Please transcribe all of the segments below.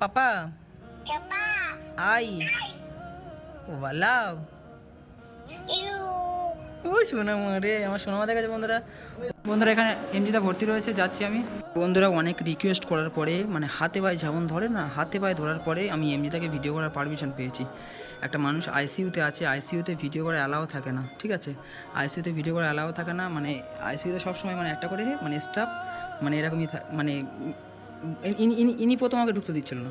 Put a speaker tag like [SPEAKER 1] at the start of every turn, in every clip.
[SPEAKER 1] Papa. I O বালাও
[SPEAKER 2] Iu.
[SPEAKER 1] ও সোনামা রে আমার সোনামা দেখা যাচ্ছে বন্ধুরা। বন্ধুরা এখানে এমজিটা ভর্তি রয়েছে যাচ্ছি আমি। বন্ধুরা অনেক রিকোয়েস্ট করার পরে মানে হাতে পায়ে যেমন ধরে না হাতে পায়ে ধরার পরে আমি এমজিটাকে ভিডিও করার পারমিশন পেয়েছি। একটা মানুষ আইসিইউতে আছে আইসিইউতে ভিডিও করা অ্যালাও থাকে না ঠিক আছে? আইসিইউতে ভিডিও করা অ্যালাও থাকে না মানে আইসিইউতে সবসময় মানে একটা করে মানে স্টাফ মানে এরকমই মানে ইনি- ইনি, ইনি- প্রথম আমাকে ঢুকতে দিচ্ছিল না।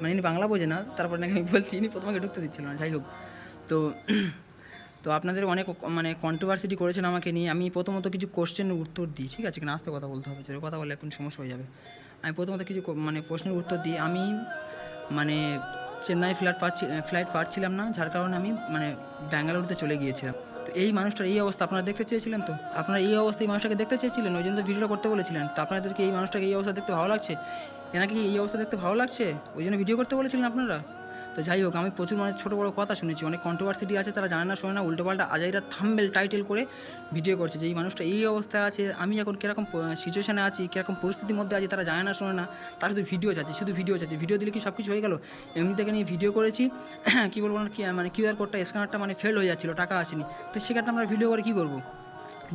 [SPEAKER 1] মানে ইনি বাংলা বোঝে না, তারপর নাকি আমি বলছি, ইনি প্রথম ঢুকতে দিচ্ছিল না, যাই হোক। তো তো আপনাদের অনেক মানে কন্ট্রোভার্সিটি করেছেন আমাকে নিয়ে। আমি প্রথমত কিছু কোশ্চেনের উত্তর দিই, ঠিক আছে? কিনা আস্তে কথা বলতে হবে, জোরে কথা বললে এখন সমস্যা হয়ে যাবে। আমি প্রথমত কিছু মানে প্রশ্নের উত্তর দিই। আমি মানে চেন্নাই ফ্লাইট পাচ্ছি ফ্লাইট পাচ্ছিলাম না, যার কারণে আমি মানে ব্যাঙ্গালোরতে চলে গিয়েছিলাম। এই মানুষটার এই অবস্থা, আপনারা দেখতে চেয়েছিলেন তো? আপনারা এই অবস্থা এই মানুষটাকে দেখতে চেয়েছিলেন? ওই জন্য তো ভিডিওটা করতে বলেছিলেন। তো আপনাদেরকে এই মানুষটাকে এই অবস্থা দেখতে ভালো লাগছে? এনাকে এই অবস্থা দেখতে ভালো লাগছে? ওই জন্য ভিডিও করতে বলেছিলেন আপনারা? তো যাই হোক, আমি প্রচুর মানে ছোটো বড়ো কথা শুনেছি। অনেক কন্ট্রোভার্সিটি আছে, তারা জানে না, শোনে না, উল্টোপাল্টা আজাইরা থাম্বেল টাইটেল করে ভিডিও করছে যে এই মানুষটা এই অবস্থায় আছে, আমি এখন কীরকম সিচুয়েশানে আছি, কীরকম পরিস্থিতির মধ্যে আছি, তারা জানে না, শোনে না, তারা শুধু ভিডিও চাচ্ছে, শুধু ভিডিও চাচ্ছে। ভিডিও দিলে কি সব কিছু হয়ে গেল? এমনি থেকে নিয়ে ভিডিও করেছি, কী বলব না মানে কিউআর কোডটা স্ক্যানারটা মানে ফেল হয়ে যাচ্ছিল, টাকা আসেনি। তো সেখানে আমরা ভিডিও করে কী করব?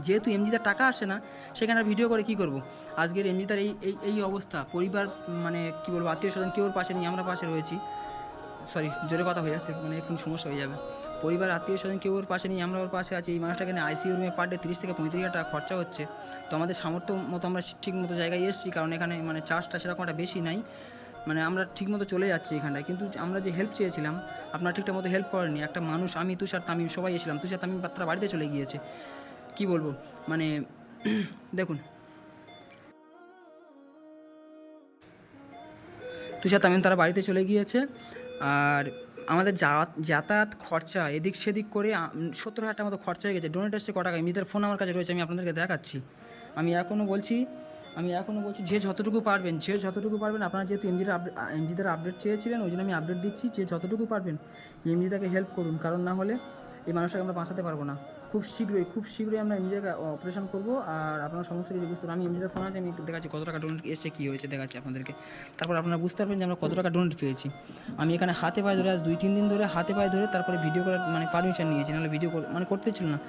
[SPEAKER 1] যেহেতু এমজিদার টাকা আসে না, সেখানে ভিডিও করে কি করব? আজকের এমজিদার এই এই এই অবস্থা, পরিবার মানে কি বলব আত্মীয় স্বজন কেউ পাশে নেই, আমরা পাশে রয়েছি। সরি জোরে কথা হয়ে যাচ্ছে মানে এখন সমস্যা হয়ে যাবে। পরিবার, আত্মীয় স্বজন কেউ ওর পাশে নেই, আমরা ওর পাশে আছি। এই মানুষটাকে নিয়ে আইসিইউ রুমে পার ডে তিরিশ থেকে পঁয়ত্রিশ হাজার টাকা খরচা হচ্ছে। তো আমাদের সামর্থ্য মতো আমরা ঠিক মতো জায়গায় এসেছি, কারণ এখানে মানে চার্জটা সেরকম একটা বেশি নাই। মানে আমরা ঠিক মতো চলে যাচ্ছি এখানটায়। কিন্তু আমরা যে হেল্প চেয়েছিলাম, আপনারা ঠিকঠাক মতো হেল্প করেনি একটা মানুষ, আমি, তুষার, তামিম, সবাই এসেছিলাম। তুষার, তামিম তারা বাড়িতে চলে গিয়েছে। কি বলব? মানে দেখুন। তুষার, তামিম তারা বাড়িতে চলে গিয়েছে। আর আমাদের যাতায়াত খরচা এদিক সেদিক করে সত্তর হাজার টাকা মতো খরচা হয়ে গেছে। ডোনেট এসছে ক টাকা এমনিদের ফোন আমার কাছে রয়েছে, আমি আপনাদেরকে দেখাচ্ছি। আমি এখনও বলছি, আমি এখনও বলছি, যে যতটুকু পারবেন, যে যতটুকু পারবেন, আপনারা যেহেতু এমজির এমজিদের আপডেট চেয়েছিলেন, ওই জন্য আমি আপডেট দিচ্ছি, যে যতটুকু পারবেন এমজিদাকে হেল্প করুন। কারণ না হলে এই মানুষটাকে আমরা বাঁচাতে পারব না। খুব শীঘ্রই খুব শীঘ্রই আমরা এমজিদাকে অপারেশন করব। আর আপনারা সমস্ত কিছু বুঝতে পারবেন। আমি এমজিদের ফোন আছে, আমি দেখাচ্ছি কত টাকা ডোনেট এসছে, কী হয়েছে, দেখাচ্ছি আপনাদেরকে। তারপর আপনারা বুঝতে পারবেন যে আমরা কত টাকা ডোনেট পেয়েছি। আমি এখানে হাতে পায়ে ধরে, আজ দুই, তিন দিন ধরে হাতে পায়ে ধরে তারপরে ভিডিও করার মানে পারমিশন নিয়েছি, নাহলে ভিডিও মানে করতে ছিল না।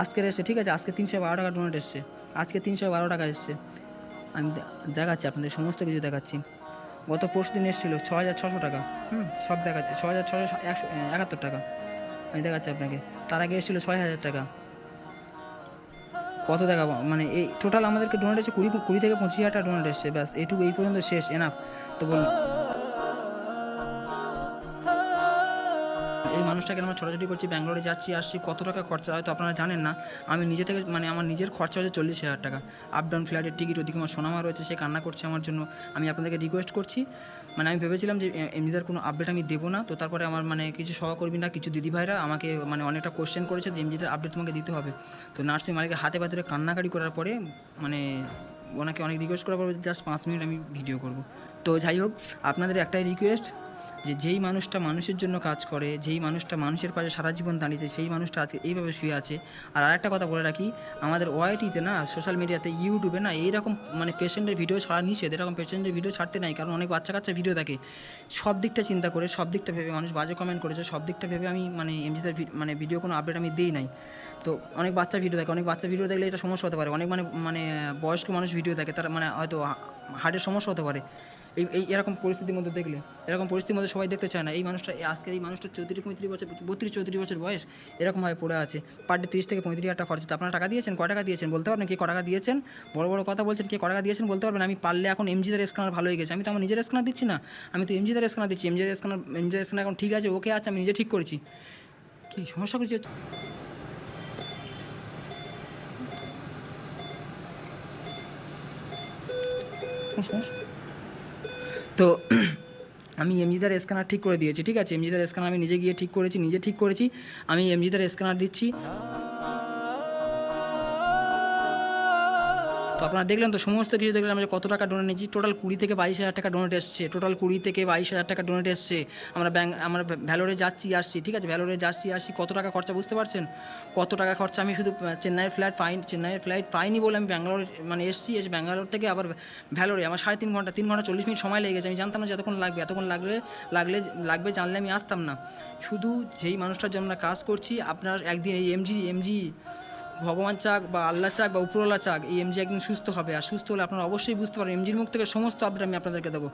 [SPEAKER 1] আজকের এসে ঠিক আছে? আজকে তিনশো বারো টাকা ডোনেট এসছে। আজকে তিনশো বারো টাকা এসছে। আমি দেখাচ্ছি আপনাদের সমস্ত কিছু দেখাচ্ছি। গত পরশু দিন এসেছিল ছ হাজার ছশো টাকা। হুম, সব দেখাচ্ছে। ছ হাজার ছশো একশো একাত্তর টাকা। আমি দেখাচ্ছি আপনাকে। তার আগে এসেছিল ছয় হাজার টাকা। কত টাকা? মানে এই টোটাল আমাদেরকে ডোনেট এসেছে কুড়ি কুড়ি থেকে পঁচিশ হাজার টাকা ডোনেট এসছে। ব্যাস, এইটুকু, এই পর্যন্ত শেষ এনাফ তো বলুন। এই মানুষটাকে আমরা ছোটাছুটি করছি, ব্যাঙ্গালোরে যাচ্ছি, আসছি। কত টাকা খরচা হয়তো আপনারা জানেন না। আমি নিজে থেকে মানে আমার নিজের খরচা হচ্ছে চল্লিশ হাজার টাকা। আপ ডাউন ফ্লাইটের টিকিট ওদিকে আমার সোনামা রয়েছে, সে কান্না করছে আমার জন্য। আমি আপনাদেরকে রিকোয়েস্ট করছি মানে আমি ভেবেছিলাম যে এমনিদার কোনো আপডেট আমি দেবো না। তো তারপরে আমার মানে কিছু সহকর্মীরা কিছু দিদিভাইরা আমাকে মানে অনেকটা কোশ্চেন করেছে যে এমজিদের আপডেট তোমাকে দিতে হবে। তো নার্সিং মালিকের হাতে পাতরে কান্নাকাটি করার পরে মানে ওনাকে অনেক রিকোয়েস্ট করার পরে জাস্ট পাঁচ মিনিট আমি ভিডিও করব। তো যাই হোক, আপনাদের একটাই রিকোয়েস্ট যে যেই মানুষটা মানুষের জন্য কাজ করে, যেই মানুষটা মানুষের পাশে সারা জীবন দাঁড়িয়েছে, সেই মানুষটা আজকে এইভাবে শুয়ে আছে। আর আরেকটা কথা বলে রাখি, আমাদের ওয়াইটিতে না সোশ্যাল মিডিয়াতে ইউটিউবে না, এইরকম মানে পেশেন্টের ভিডিও ছাড়া নিষেধ, এরকম পেশেন্টের ভিডিও ছাড়তে নাই, কারণ অনেক বাচ্চা কাচ্চা ভিডিও থাকে সব দিকটা চিন্তা করে, সব দিকটা ভেবে মানুষ বাজে কমেন্ট করেছে, সব দিকটা ভেবে আমি মানে এমজিদের মানে ভিডিও কোনো আপডেট আমি দিই নাই। তো অনেক বাচ্চা ভিডিও দেখে, অনেক বাচ্চা ভিডিও দেখলে এটা সমস্যা হতে পারে, অনেক মানে মানে বয়স্ক মানুষ ভিডিও দেখে, তারা মানে হয়তো হার্টের সমস্যা হতে পারে। এই এই এরকম পরিস্থিতির মধ্যে দেখলে, এরকম পরিস্থিতির মধ্যে সবাই দেখতে চায় না, এই মানুষটা, এই আজকের এই মানুষটা চৌত্রিশ, পঁয়ত্রিশ বছর, বত্রিশ, চৌত্রিশ বছর বয়স এরকমভাবে পড়ে আছে। পার ডে তিরিশ থেকে পঁয়ত্রিশ হাজার টাকা খরচ আপনারা টাকা দিয়েছেন? ক টাকা দিয়েছেন? বলতে পারবেন কে ক টাকা দিয়েছেন? বড় বড় কথা বলছেন কে ক টাকা দিয়েছেন? বলতে পারবেন, আমি পারলে এখন এমজিদের স্ক্যানার ভালো হয়ে গেছে। আমি তো আমার নিজের স্ক্যানার দিচ্ছি না। আমি তো এমজিদের স্ক্যানার দিচ্ছি। এমজিদের স্ক্যানার এমজিদের স্ক্যানার এখন ঠিক আছে ওকে আছে, আমি নিজে ঠিক করেছি। কি সমস্যা করছি কোনো সমস্যা? তো আমি এমজিদার স্ক্যানার ঠিক করে দিয়েছি, ঠিক আছে? এমজিদার স্ক্যানার আমি নিজে গিয়ে ঠিক করেছি, নিজে ঠিক করেছি, আমি এমজিদার স্ক্যানার দিচ্ছি। তো আপনারা দেখলেন তো, সমস্ত কিছু দেখলেন আমরা কত টাকা ডোনেট নিয়েছি। টোটাল কুড়ি থেকে বাইশ হাজার টাকা ডোনেট এসছে। টোটাল কুড়ি থেকে বাইশ হাজার টাকা ডোনেট এসছে। আমরা ব্যাঙ্ক আমরা ভ্যালোরে যাচ্ছি, আসছি, ঠিক আছে? ভ্যালোরে যাচ্ছি, আসছি, কত টাকা খরচা বুঝতে পারছেন? কত টাকা খরচা? আমি শুধু চেন্নাইয়ের ফ্লাইট পাই চেন্নাইয়ের ফ্লাইট পাইনি বলে আমি ব্যাঙ্গালোর মানে এসছি, এসে ব্যাঙ্গালোর থেকে আবার ভ্যালোরে আমার সাড়ে তিন ঘণ্টা তিন ঘণ্টা চল্লিশ মিনিট সময় লেগে গেছে। আমি জানতাম না যে এতক্ষণ লাগবে, এতক্ষণ লাগলে লাগলে, লাগবে জানলে আমি আসতাম না। শুধু যেই মানুষটার জন্য আমরা কাজ করছি, আপনার একদিন এই এমজি এমজি ভগবান চাক বা আল্লাহ চাক বা উপরওয়ালা চাক, এই এমজি একদিন সুস্থ হবে। আর সুস্থ হলে আপনারা অবশ্যই বুঝতে পারবেন এমজির মুখ থেকে সমস্ত আপডেট আমি আপনাদেরকে দেবো।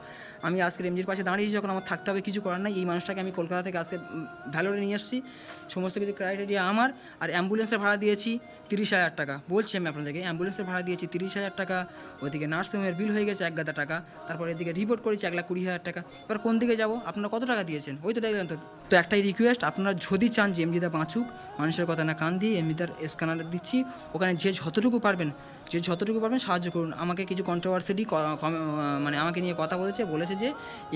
[SPEAKER 1] আমি আজকের এমজির পাশে দাঁড়িয়েছি যখন আমার থাকতে হবে, কিছু করার নাই। এই মানুষটাকে আমি কলকাতা থেকে আজকে ভ্যালোরে নিয়ে আসছি। সমস্ত কিছু ক্রাইটেরিয়া আমার। আর অ্যাম্বুলেন্সের ভাড়া দিয়েছি তিরিশ হাজার টাকা। বলছি আমি আপনাদেরকে অ্যাম্বুলেন্সের ভাড়া দিয়েছি তিরিশ হাজার টাকা। ওইদিকে নার্সিংহোমের বিল হয়ে গেছে এক গাদা টাকা। তারপর এদিকে রিপোর্ট করেছি এক লাখ কুড়ি হাজার টাকা। এবার কোন দিকে যাব? আপনারা কত টাকা দিয়েছেন? ওই তো দেখলেন তো। তো একটাই রিকোয়েস্ট আপনারা যদি চান যে এমজিদা বাঁচুক মানুষের কথা না কান দিয়ে এমজিদার স্ক্যানার দিচ্ছি। ওখানে যে যতটুকু পারবেন, যে যতটুকু পারবেন সাহায্য করুন। আমাকে কিছু কন্ট্রোভার্সিটি মানে আমাকে নিয়ে কথা বলেছে বলেছে যে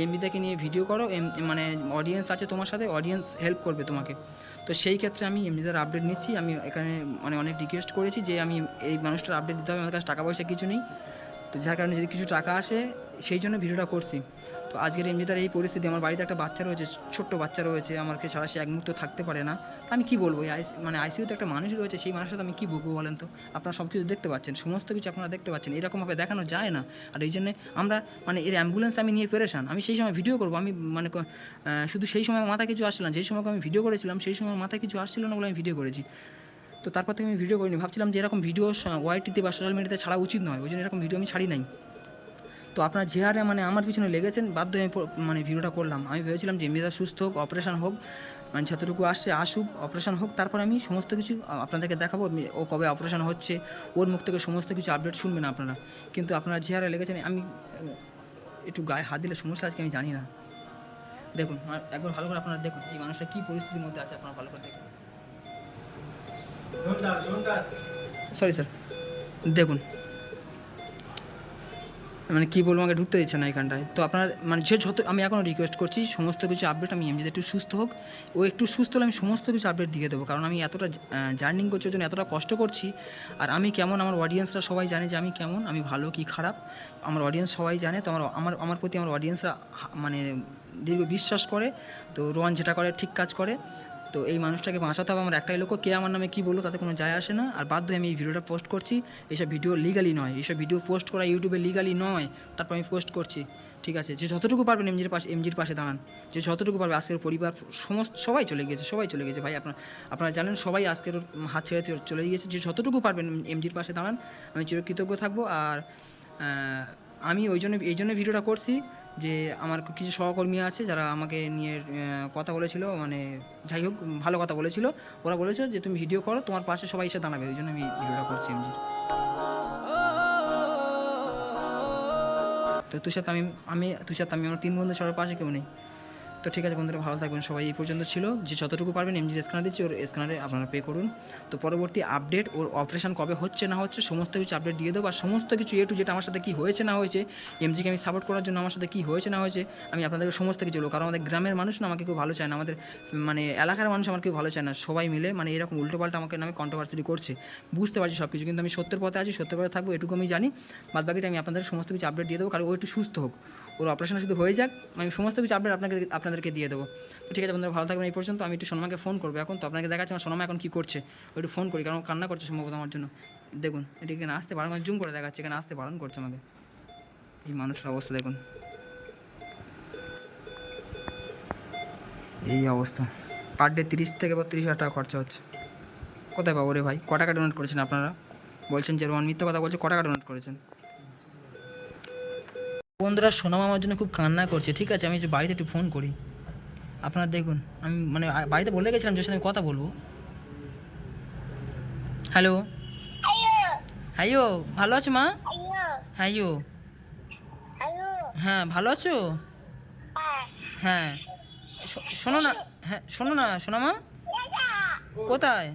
[SPEAKER 1] এমবিদাকে নিয়ে ভিডিও করো মানে অডিয়েন্স আছে তোমার সাথে অডিয়েন্স হেল্প করবে তোমাকে। তো সেই ক্ষেত্রে আমি এমনিদার আপডেট নিচ্ছি। আমি এখানে মানে অনেক রিকোয়েস্ট করেছি যে, আমি এই মানুষটার আপডেট দিতে হবে, আমার কাছে টাকা পয়সা কিছু নেই। তো যার কারণে যদি কিছু টাকা আসে, সেই জন্য ভিডিওটা করছি। তো আজকের এমনিটার এই পরিস্থিতি, আমার বাড়িতে একটা বাচ্চা রয়েছে, ছোট্ট বাচ্চা রয়েছে, আমাকে ছাড়া সে এক মুহূর্ত থাকতে পারে না। তো আমি কী বলব? এই মানে আইসিউতে একটা মানুষ রয়েছে, সেই মানুষের সাথে আমি কী বলব বলেন তো? আপনারা সব কিছু দেখতে পাচ্ছেন, সমস্ত কিছু আপনারা দেখতে পাচ্ছেন, এরকমভাবে দেখানো যায় না। আর এই জন্যে আমরা মানে এর অ্যাম্বুলেন্স আমি নিয়ে পেরেছান আমি সেই সময় ভিডিও করব, আমি মানে শুধু সেই সময় মাথায় কিছু আসছিলাম যেই সময় আমি ভিডিও করেছিলাম, সেই সময় মাথায় কিছু আসছিল না বলে আমি ভিডিও করেছি। তো তারপর থেকে আমি ভিডিও করিনি, ভাবছিলাম যে এরকম ভিডিও ওয়াইটিতে বা সোশ্যাল মিডিয়াতে ছাড়া উচিত নয়, ওই জন্য এরকম ভিডিও আমি ছাড়ি নাই। তো আপনার যে হারে মানে আমার পিছনে লেগেছেন বাধ্য আমি মানে ভিডিওটা করলাম। আমি ভেবেছিলাম যে এমবিদা সুস্থ হোক অপারেশন হোক মানে যতটুকু আসছে আসুক অপারেশন হোক তারপর আমি সমস্ত কিছু আপনাদেরকে দেখাবো ও কবে অপারেশন হচ্ছে ওর মুখ থেকে সমস্ত কিছু আপডেট শুনবেন আপনারা। কিন্তু আপনারা যে হারে লেগেছেন আমি একটু গায়ে হাত দিলে সমস্যা আজকে আমি জানি না। দেখুন একবার ভালো করে আপনারা দেখুন এই মানুষটা কী পরিস্থিতির মধ্যে আছে আপনারা ভালো করে দেখুন। সরি স্যার দেখুন মানে কী বলব, আমাকে ঢুকতে দিচ্ছে না এখানটায়। তো আপনার মানে যে যত, আমি এখনও রিকোয়েস্ট করছি, সমস্ত কিছু আপডেট আমি এমজিতে একটু সুস্থ হোক। ও একটু সুস্থ হলে আমি সমস্ত কিছু আপডেট দিয়ে দেবো। কারণ আমি এতটা জার্নিং করছি, ওর জন্য এতটা কষ্ট করছি। আর আমি কেমন, আমার অডিয়েন্সরা সবাই জানে যে আমি কেমন, আমি ভালো কি খারাপ। আমার অডিয়েন্স সবাই জানে, তো আমার আমার আমার প্রতি আমার অডিয়েন্সরা মানে দীর্ঘ বিশ্বাস করে। তো রোয়ান যেটা করে, ঠিক কাজ করে। তো এই মানুষটাকে বাঁচাতে হবে। আমার একটাই লোক কে আমার নামে কী বলল তাতে কোনো যায় আসে না। আর বাধ্য আমি এই ভিডিওটা পোস্ট করছি। এইসব ভিডিও লিগালি নয়। এইসব ভিডিও পোস্ট করা ইউটিউবে লিগালি নয়। তারপর আমি পোস্ট করছি। ঠিক আছে? যে যতটুকু পারবেন এমজির পাশে এমজির পাশে দাঁড়ান। যে যতটুকু পারবে আজকের পরিবার, সমস্ত, সবাই চলে গিয়েছে সবাই চলে গেছে। ভাই, আপনার, আপনারা জানেন, সবাই আজকের হাত ছেড়ে চলে গিয়েছে যে যতটুকু পারবেন এমজির পাশে দাঁড়ান। আমি চিরকৃতজ্ঞ থাকব। আর আমি ওই জন্য, এই জন্য ভিডিওটা করছি। যে আমার কিছু সহকর্মী আছে যারা আমাকে নিয়ে কথা বলেছিল মানে যাই হোক, ভালো কথা বলেছিল। ওরা বলেছিল যে, তুমি ভিডিও করো, তোমার পাশে সবাই এসে দাঁড়াবে। ওই জন্য আমি ভিডিওটা করছি এমনি। তো তুষার তামিম আমি তুষার তামিম আমার তিন বন্ধু সবার পাশে কেউ নেই। তো ঠিক আছে বন্ধুরা, ভালো থাকবেন সবাই। এই পর্যন্ত ছিল। যে যতটুকু পারবেন এমজির স্ক্যানার দিচ্ছি, ওর স্ক্যানারে আপনারা পে করুন। তো পরবর্তী আপডেট ওর অপারেশন কবে হচ্ছে না হচ্ছে, সমস্ত কিছু আপডেট দিয়ে দেবো। আর সমস্ত কিছু এ টু যেটা আমার সাথে কী হয়েছে না হয়েছে এমজিকে আমি সাপোর্ট করার জন্য আমার সাথে কী হয়েছে না হয়েছে, আমি আপনাদেরকে সমস্ত কিছু বলব। কারণ আমাদের গ্রামের মানুষ না আমাকে কেউ ভালো চায় না, আমাদের মানে এলাকার মানুষ আমার কেউ ভালো চায় না। সবাই মিলে মানে এরকম উল্টোপাল্টা আমাকে নামে কন্ট্রোভার্সিটি করছে। বুঝতে পারছি সব কিছু কিন্তু আমি সত্যের পথে আছি, সত্যের পথে থাকব, এটুকু আমি জানি। বাদ বাকিটা আমি আপনাদের সমস্ত কিছু আপডেট দিয়ে দেবো, কারণ ও একটু সুস্থ হোক। ওর অপারেশন শুধু হয়ে যাক আমি সমস্ত কিছু আপডেট আপনাকে আপনাদেরকে দিয়ে দেবো। তো ঠিক আছে বন্ধুরা, ভালো থাকবেন এই পর্যন্ত। আমি একটু সোনামাকে ফোন করব। এখন তো আপনাকে দেখাচ্ছি আমার সোনামা এখন কী করছে। একটু ফোন করি, কারণ কান্না করছে সম্ভবত আমার জন্য। দেখুন, এটা এখানে আসতে বারণ জুম করে দেখাচ্ছে, এখানে আসতে বারণ করছে আমাকে। এই মানুষের অবস্থা, দেখুন। এই অবস্থা। পার ডে তিরিশ থেকে বত্রিশ হাজার টাকা খরচা হচ্ছে। কোথায় পাবো রে ভাই? ক টাকা ডোনেট করেছেন আপনারা? বলছেন যে রোহন মিথ্যা কথা বলছে, ক টাকা ডোনেট করেছেন? বন্ধুরা, সোনাম আমার জন্য খুব কান্না করছে, ঠিক আছে? আমি বাড়িতে একটু ফোন করি। আপনারা দেখুন, আমি মানে বাড়িতে বলে গেছিলাম যে আমি কথা বলব। হ্যালো হ্যালো ভালো আছো মা? হ্যালো হ্যাঁ ভালো আছো?
[SPEAKER 2] হ্যাঁ।
[SPEAKER 1] শোনো না হ্যাঁ শোনো না, শোনো মা। কোথায়?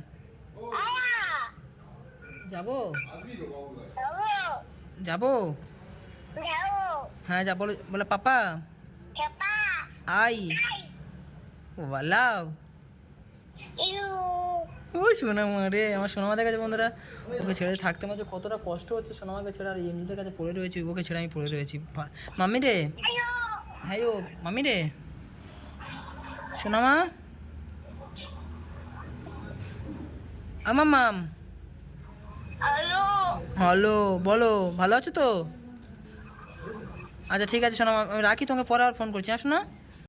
[SPEAKER 1] যাব? যাব? হ্যাঁ যা বলো বলে পাপা। আই। ও লাভ ওই সোনামা রে আমার সোনামাদের কাছে বন্ধুরা ওকে ছেড়ে থাকতে মাঝে কতটা কষ্ট হচ্ছে সোনামাকে ছেড়ে আর এমনিদের কাছে পড়ে রয়েছি ওকে ছেড়ে আমি পড়ে রয়েছি। মাম্মি রে। হ্যাঁ ও মাম্মি রে। সোনামা আমার মাম।
[SPEAKER 2] হ্যালো।
[SPEAKER 1] হ্যালো বলো ভালো আছো তো? আচ্ছা ঠিক আছে শোনো আমি রাখি তোমাকে পরে আর ফোন করছি হ্যাঁ শোনো